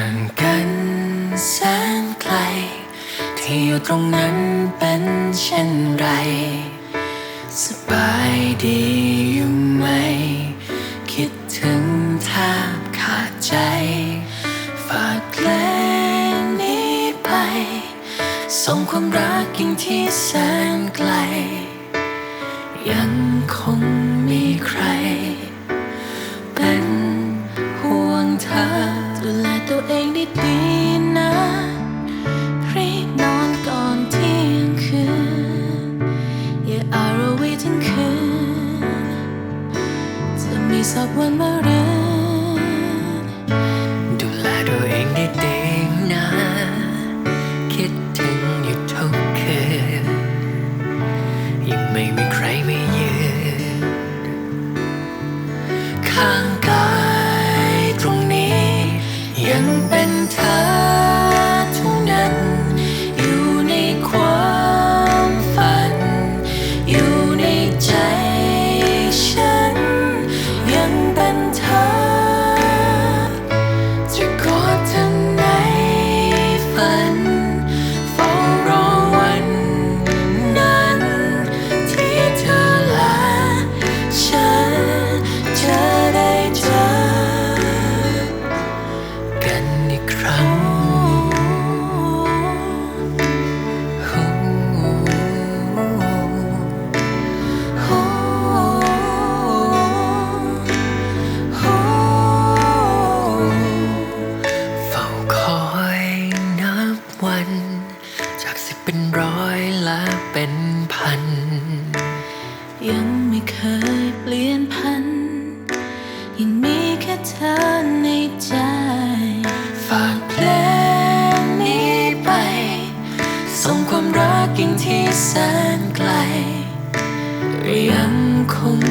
ห่างกันแสนไกล ที่อยู่ตรงนั้นเป็นเช่นไร สบายดีอยู่ไหม คิดถึงแทบขาดใจ ฝากเพลงนี้ไป ส่งความรักยิ่งที่แสนไกล ยังคงมีใคร ตัวเองดีๆนะรีบนอนก่อนเที่ยงคืน อย่าอารวีทั้งคืน จะมีสักวันมารื จากสิบเป็นร้อยและเป็นพัน ยังไม่เคยเปลี่ยนพัน ยังมีแค่เธอในใจ ฝากเพลงนี้ไป ส่งความรักยิ่งที่แสนไกล ยังคง